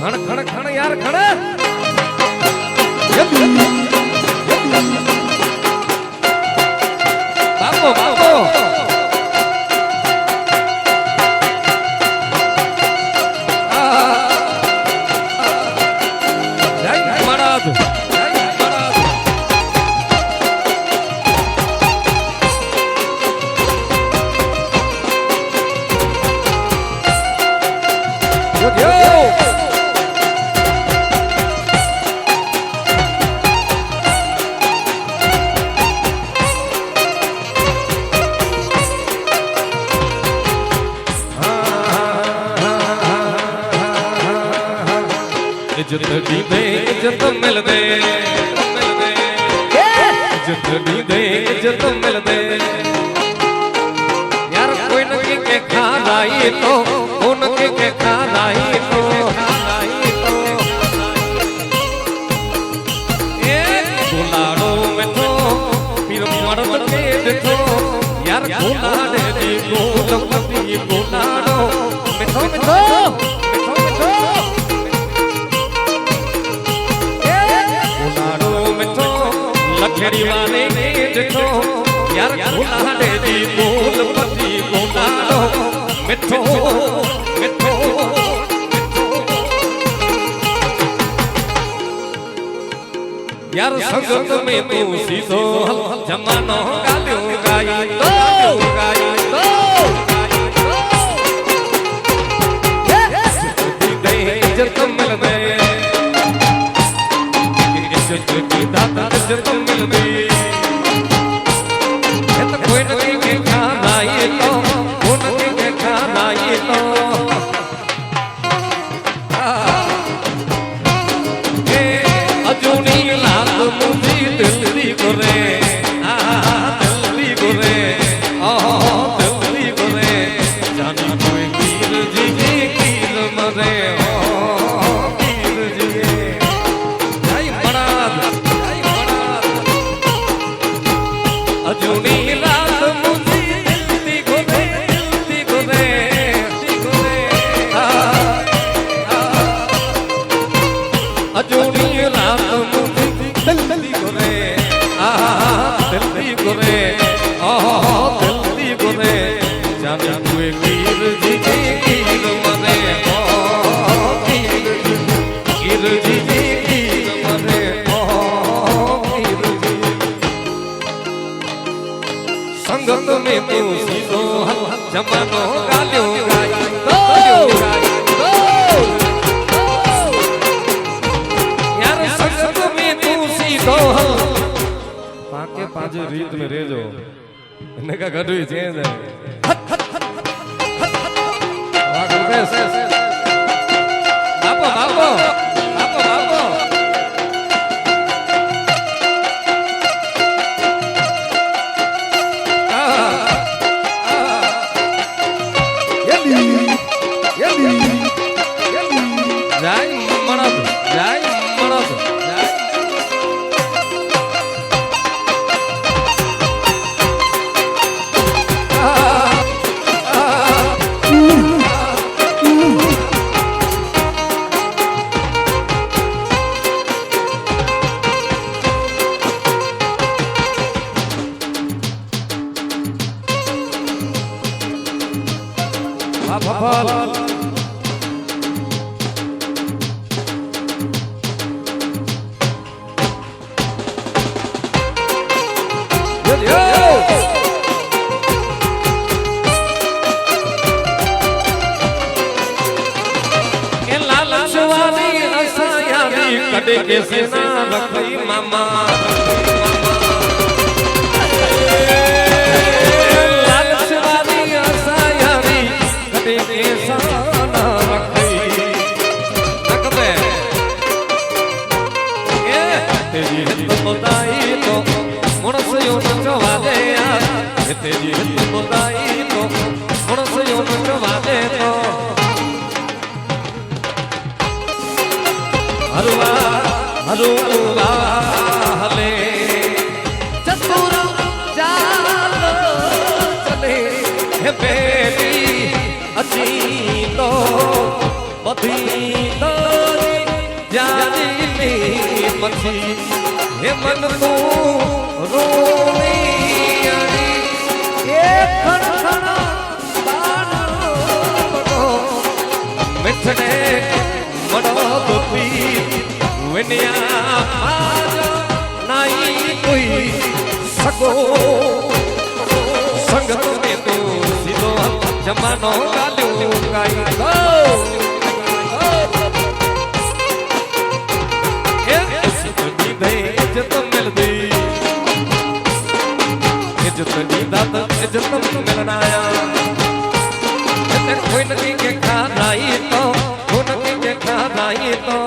ખણ ખણ ખણ યાર ખણ. ਇੱਜ਼ਤ ਮਿਲਦੇ ਇੱਜ਼ਤ ਨਹੀਂ ਦੇ ਇੱਜ਼ਤ ਮਿਲਦੇ ਯਾਰ ਕੋਈ ਨਾ ਕਿ ਕੇ ਖਾਦਾਈ ਤੋ ਉਹਨ ਕੇ ਕੇ ਖਾਦਾਈ ਤੋ યાર ગોલાડે દી ગોલપતિ ગોલાડો મીઠો મીઠો છેડી વાલે જઠો યાર ખુલાડે દી બોલ પતિ બોલાડો મીઠો મીઠો યાર સંગત મે તું સીધો જમાનો ગાલ્યો ગાઈ તો ગાઈ તો ગાઈ તો જતમલ મે સંગત મેં પૂછી સીધો જમાનો ગાલ્યો ગાય. યાર સંગત મેં પૂછી દો પાકે પાજે રીત મે કડે કે સેના રખઈ મામા. હેતે જે તો દાઈ તો મણસયો મંડવા દે તો હરવા હરવા હલે ચતુર ચાલ ચલે હે બેટી અચી તો બધી મન તું રોની બન્યા નાઈ કોઈ સકો સંગત મે તો સીધો જમાનો ગાલ્યો કાઈ તો એ સુની દે જત મિલ દે ઇજ્જતની દાત ઇજ્જત મિલનાયા કોઈ નથી કે ખા નાઈ તો કોઈ નથી કે ખા નાઈ તો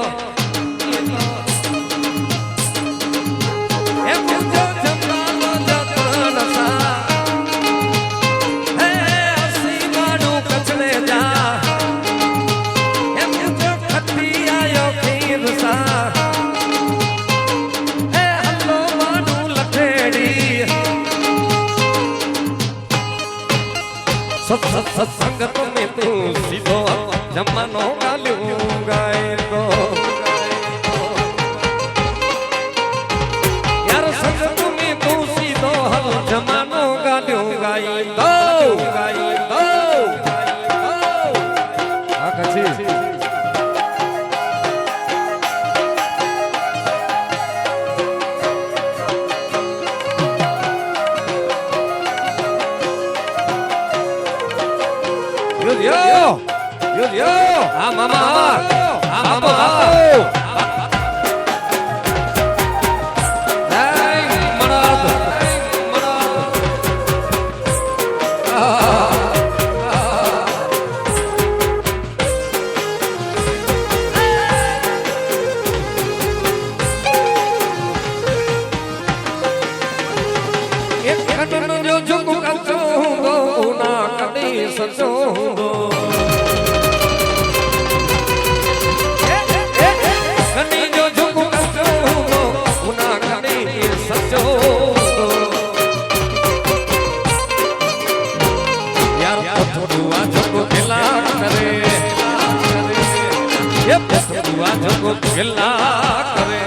સદવા જગત પેલા કરે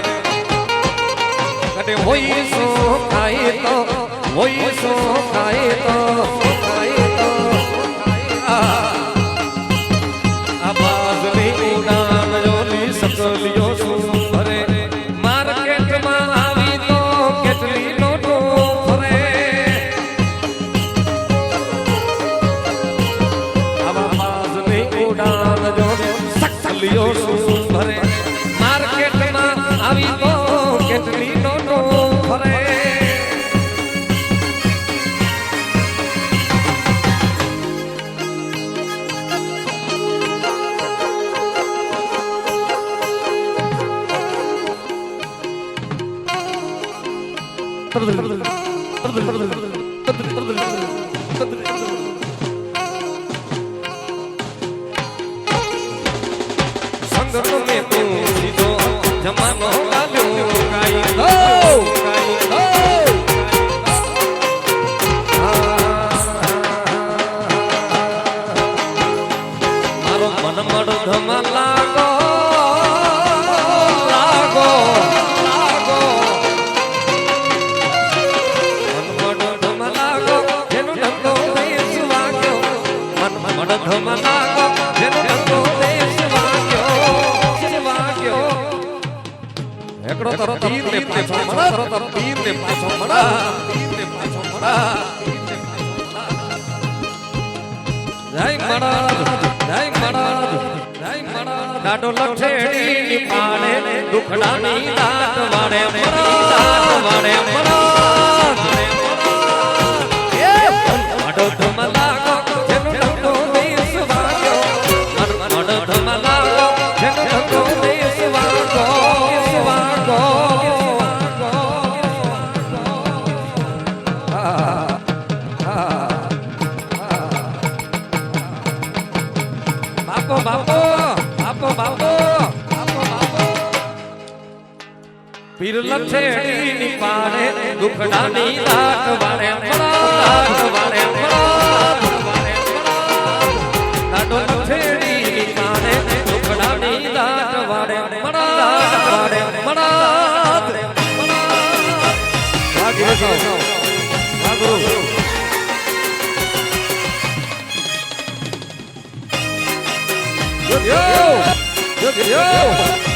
કટે હોય સો ખાય તો હોય સો ખાય તો Anthony. ડાડો લઠેડી ની પાડે દુખડાની દાંત વાળે મરા દાંત મરા પીર લઠેડી ની પારે દુખડાની રાત વારે રાત વારે રાત વારે ડાડો લઠેડી ની પારે દુખડાની રાત વારે રાત વારે રાત ભાગી વસાવ ભાગરો Yo! Yo! Yo!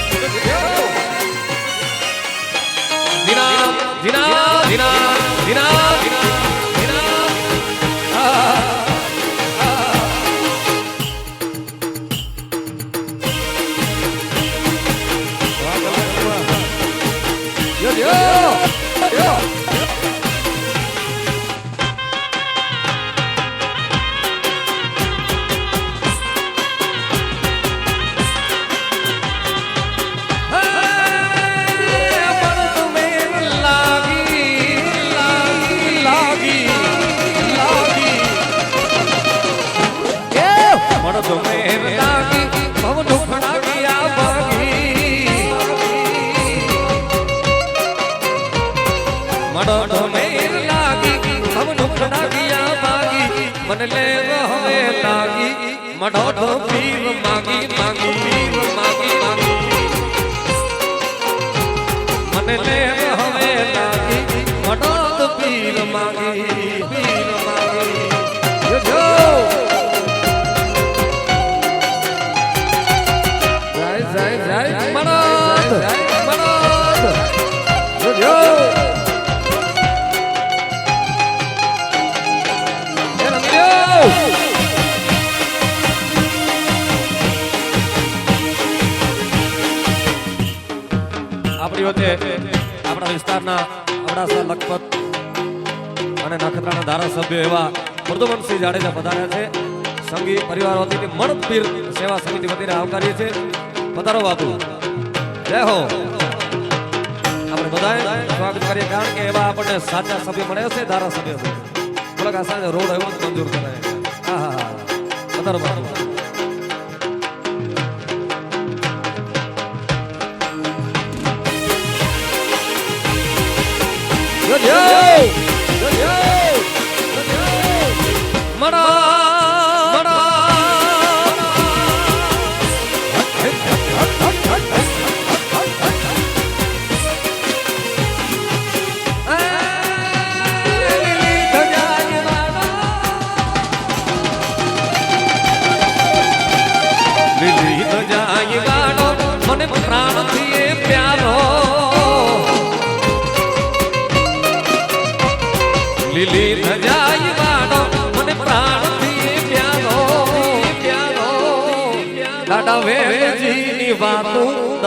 தினா தினா મને આપણી વચ્ચે આપણા વિસ્તારના અબડાસા લખપત અને નખત્રાના ધારાસભ્ય એવા મૃદુમનસિંહ જાડેજા પધાર્યા છે સંગી પરિવાર વતી મણપીર સેવા સમિતિ વતીને આવકારીએ છે પધારો બાપુ. જય હો. આપણે બધાએ સ્વાગત કરીએ કારણ કે એવા આપણને સાચા સભ્ય મળે છે, ધારાસભ્ય થોડાક આ સાંજે રોડ જ મંજૂર કરાય. હા હા હા. પધારો બાપુ. Yo yo yo yo મડા મડા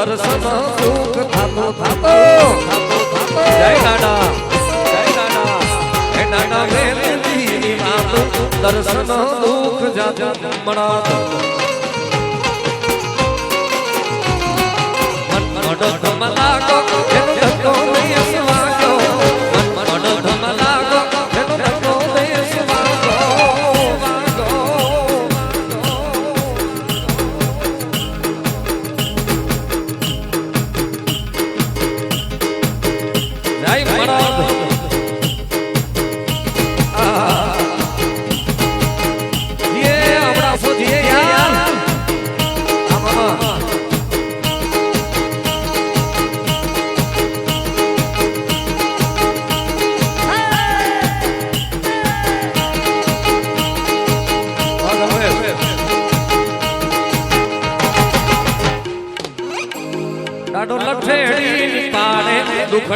દર્શન સુખ થતો થતો જય નાના, જય દાદા હે દાદા વેજીની વાતો દર્શન દુઃખ જાજો મળા મડો ધમલાગો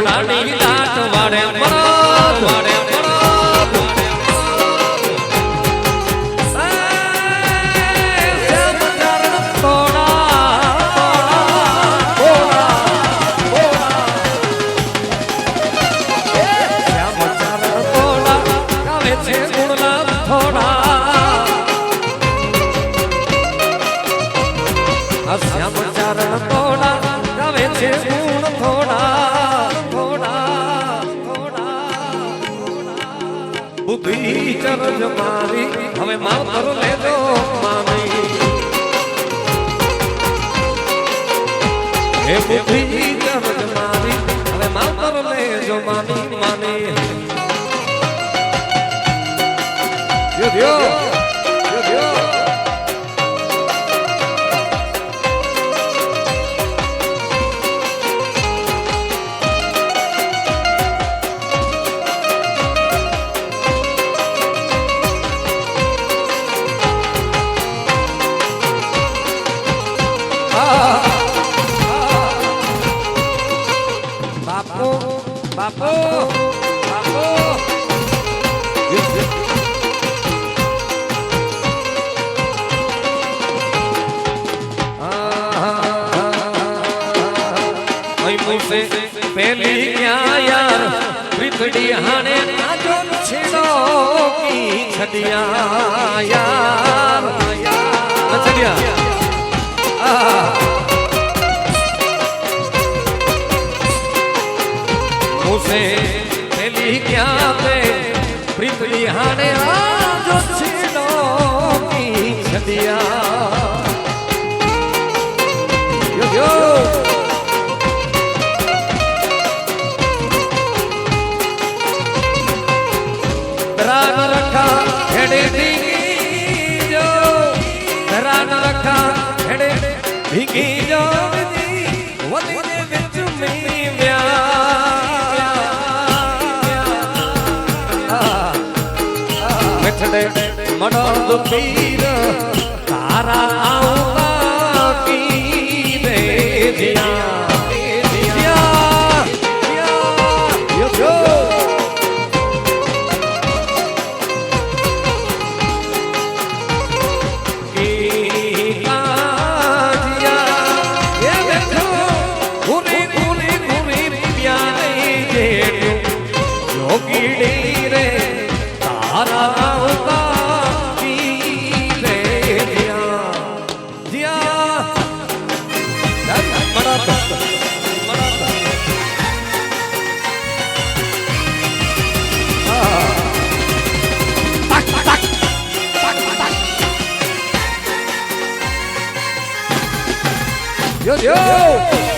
દુખડાની દાટ મુસે પેલી ક્યાં યાર પૃથડી હાણે નાજો છેડો કી છડિયા યાર છડિયા. મુસે પેલી ક્યાં પે પૃથડી હાણે નાજો છેડો કી છડિયા હેડે ભીગી જો રાન રખા હેડે ભીગી જો વદી દે ਵਿੱਚ મી વ્યા મિઠડે મડો પીર તારા આઉતા Valeu!